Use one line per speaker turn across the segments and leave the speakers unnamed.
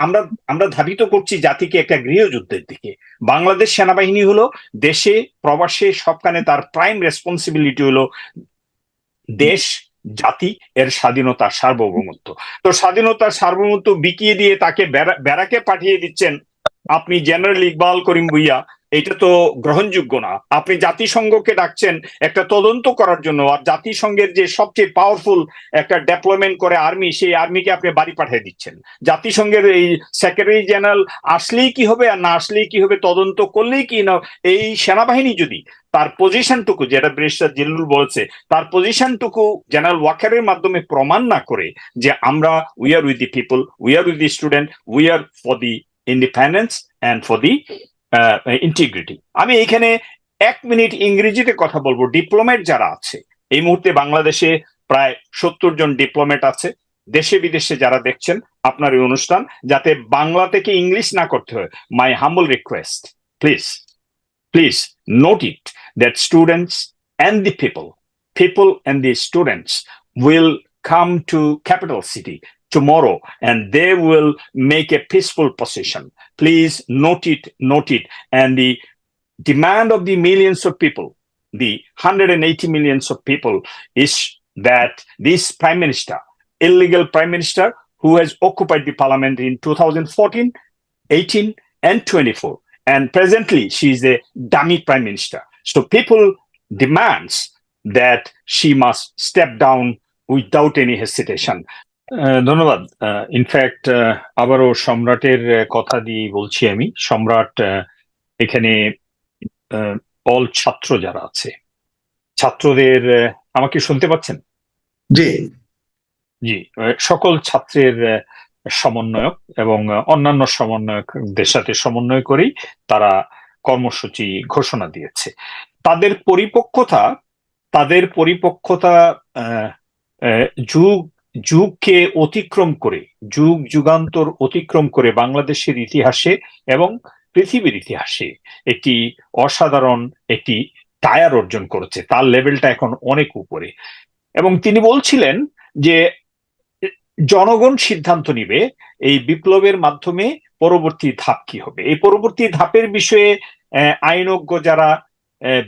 আমরা আমরা ধাবিত করছি জাতিকে একটা গৃহযুদ্ধের দিকে। বাংলাদেশ সেনাবাহিনী হলো দেশে, প্রবাসে সবখানে তার প্রাইম রেসপন্সিবিলিটি হলো দেশ, জাতি, এর স্বাধীনতা সার্বভৌমত্ব। তো স্বাধীনতার সার্বভৌমত্ব বিকিয়ে দিয়ে তাকে ব্যারাকে পাঠিয়ে দিচ্ছেন আপনি জেনারেল ইকবাল করিম ভুইয়া। এটা তো গ্রহণযোগ্য না। আপনি জাতিসংঘকে ডাকছেন একটা তদন্ত করার জন্য, আর জাতিসংঘের যে সবচেয়ে পাওয়ারফুল একটা ডেভেলপমেন্ট করে আর্মি সেই আর্মিকে আপনি বাড়ি পাঠিয়ে দিচ্ছেন। জাতিসংঘের এই সেক্রেটারি জেনারেল আসলেই কি হবে আর না আসলেই কি হবে, তদন্ত করলেই কি না, এই সেনাবাহিনী যদি তার পজিশনটুকু যেটা ব্রিস্টার জিল্লুর বলেছে, তার পজিশনটুকু জেনারেল ওয়াকারের মাধ্যমে প্রমাণ না করে যে আমরা we are with the people we are with the student we are for the independence and for the integrity আমি এখানে এক মিনিট ইংরেজিতে কথা বলব। ডিপ্লোমেট যারা আছে, এই মুহূর্তে বাংলাদেশে প্রায় সত্তর জন ডিপ্লোমেট আছে। দেশে বিদেশে যারা দেখছেন, আপনার এই অনুষ্ঠান, যাতে বাংলা থেকে ইংলিশ না করতে হয়। My humble request please please note it that students and the people people and the students will come to capital city tomorrow and they will make a peaceful position. Please note it note it. And the demand of the millions of people the 180 millions of people is that this prime minister illegal prime minister who has occupied the parliament in 2014 18 and 24 and presently she is a dummy prime minister. So people demands that she must step down without any hesitation. ধন্যবাদ। In fact আবারও সম্রাটের কথা দিয়ে বলছি আমি। সম্রাট এখানে all ছাত্র যারা আছে ছাত্রদের আমাকে শুনতে পাচ্ছেন?
জি।
জি সকল ছাত্রের সমন্বয়ক এবং অন্যান্য সমন্বয়কদের সাথে সমন্বয় করেই তারা কর্মসূচি ঘোষণা দিয়েছে। তাদের পরিপক্কতা তাদের পরিপক্কতা যুগ যুগকে অতিক্রম করে, যুগ যুগান্তর অতিক্রম করে বাংলাদেশের ইতিহাসে এবং পৃথিবীর ইতিহাসে একটি অসাধারণ, একটি টায়ার অর্জন করেছে। তার লেভেলটা এখন অনেক উপরে। এবং তিনি বলছিলেন যে, জনগণ সিদ্ধান্ত নিবে এই বিপ্লবের মাধ্যমে পরবর্তী ধাপ কি হবে। এই পরবর্তী ধাপের বিষয়ে আইনজ্ঞ যারা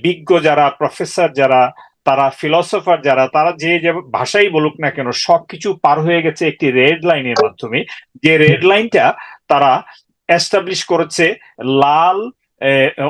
বিজ্ঞ যারা, প্রফেসর যারা তারা ফিলসফার যারা, তারা যে যে ভাষাই বলুক না কেন, সবকিছু পার হয়ে গেছে একটি রেড লাইনের মাধ্যমে। যে রেড লাইনটা তারা এস্টাবলিশ করেছে লাল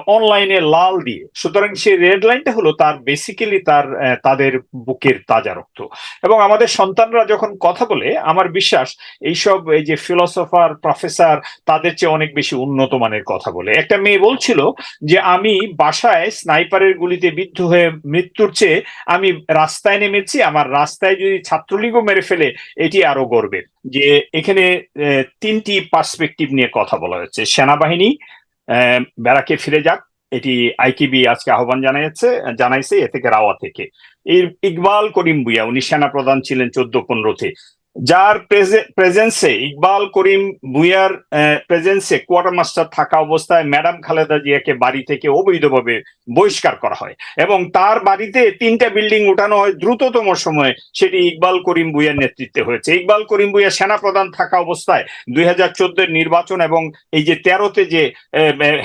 অনলাইনে লাল দিয়ে। সুতরাং সেই রেড লাইনটা হলো তার বেসিক্যালি তার তাদের বুকের তাজা রক্ত। এবং আমাদের সন্তানরা যখন কথা বলে, আমার বিশ্বাস এইসব, এই যে ফিলসফার প্রফেসর তাদের চেয়ে অনেক বেশি উন্নত মানের কথা বলে। একটা মেয়ে বলছিল যে, আমি বাসায় স্নাইপারের গুলিতে বিদ্ধ হয়ে মৃত্যুর চেয়ে আমি রাস্তায় নেমেছি। আমার রাস্তায় যদি ছাত্রলীগও মেরে ফেলে, এটি আরও গর্বের। যে এখানে তিনটি পার্সপেক্টিভ নিয়ে কথা বলা হয়েছে। সেনাবাহিনী ব্যারাকে ফিরে যাক। এটি আইকিবি আজকে আহ্বান জানাইছে জানাইছে এ থেকে রাওয়া থেকে। এর ইকবাল করিম বুয়া উনি সেনা প্রধান ছিলেন চোদ্দ পনেরোতে। যার প্রেজেন্সে ইকবাল করিম ভুইয়ার প্রেজেন্সে কোয়ার্টার মাস্টার থাকা অবস্থায় ম্যাডাম খালেদা জিয়াকে বাড়ি থেকে অবৈধভাবে বহিষ্কার করা হয় এবং তার বাড়িতে তিনটা বিল্ডিং উঠানো হয় দ্রুততম সময়ে, সেটি ইকবাল করিম ভুইয়ার নেতৃত্বে হয়েছে। ইকবাল করিম ভুইয়া সেনা প্রধান থাকা অবস্থায় দুই হাজার চোদ্দের নির্বাচন এবং এই যে তেরোতে যে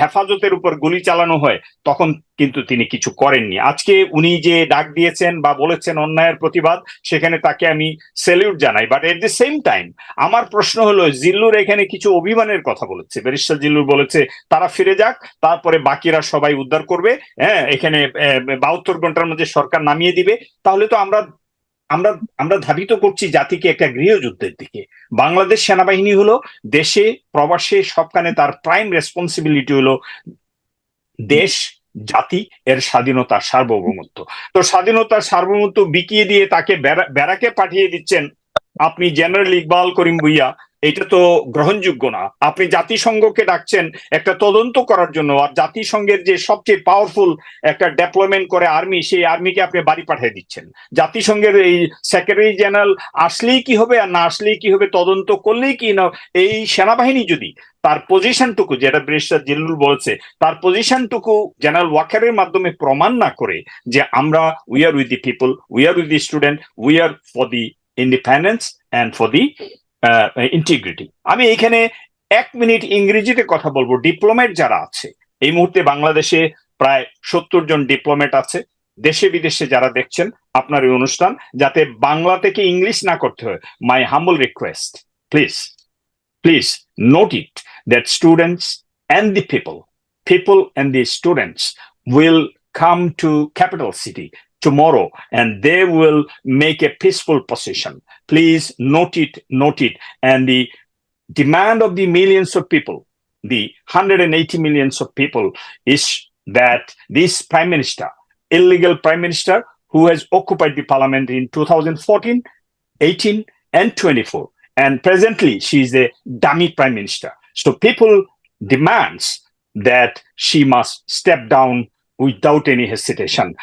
হেফাজতের উপর গুলি চালানো হয়, তখন কিন্তু তিনি কিছু করেননি। আজকে উনি যে ডাক দিয়েছেন বা বলেছেন অন্যায়ের প্রতিবাদ, সেখানে তাকে আমি স্যালিউট জানাই। But at the same time আমার প্রশ্ন হলো, জিল্লুর এখানে কিছু অভিমানের কথা বলেছে। ব্যারিস্টার জিল্লুর বলেছে, তারা ফিরে যাক, তারপরে বাকিরা সবাই উদ্ধার করবে। হ্যাঁ এখানে বাহাত্তর ঘণ্টার মধ্যে সরকার নামিয়ে দিবে। তাহলে তো আমরা আমরা আমরা ধাবিত করছি জাতিকে একটা গৃহযুদ্ধের দিকে। বাংলাদেশ সেনাবাহিনী হলো, দেশে, প্রবাসে সবখানে তার প্রাইম রেসপন্সিবিলিটি হলো দেশ জাতি, এর স্বাধীনতা, সার্বভৌমত্ব। তো স্বাধীনতার সার্বভৌমত্ব বিকিয়ে দিয়ে তাকে ব্যারা- ব্যারাকে পাঠিয়ে দিচ্ছেন আপনি জেনারেল ইকবাল করিম ভুইয়া। এটা তো গ্রহণযোগ্য না। আপনি জাতিসংঘকে ডাকছেন একটা তদন্ত করার জন্য, আর জাতিসংঘের যে সবচেয়ে পাওয়ারফুল একটা ডেভেলপমেন্ট করে আর্মি সেই আর্মিকে আপনি বাড়ি পাঠিয়ে দিচ্ছেন। জাতিসংঘের এই সেক্রেটারি জেনারেল আসলেই কি হবে আর না আসলেই কি হবে, তদন্ত করলেই কি না, এই সেনাবাহিনী যদি তার পজিশনটুকু যেটা ব্রিস্টার জিল্লুর বলছে, তার পজিশনটুকু জেনারেল ওয়াকারের মাধ্যমে প্রমাণ না করে যে আমরা we are with the people we are with the student we are for the independence and for the integrity আমি এখানে এক মিনিট ইংরেজিতে কথা বলব। ডিপ্লোমেট যারা আছে, এই মুহূর্তে বাংলাদেশে প্রায় সত্তর জন ডিপ্লোমেট আছে। দেশে বিদেশে যারা দেখছেন, আপনার এই অনুষ্ঠান, যাতে বাংলা থেকে ইংলিশ না করতে হয়। My humble request please please note it that students and the people people and the students will come to capital city tomorrow and they will make a peaceful position. Please note it note it. And the demand of the millions of people the 180 millions of people is that this prime minister illegal prime minister who has occupied the parliament in 2014 18 and 24 and presently she is a dummy prime minister. So people demands that she must step down without any hesitation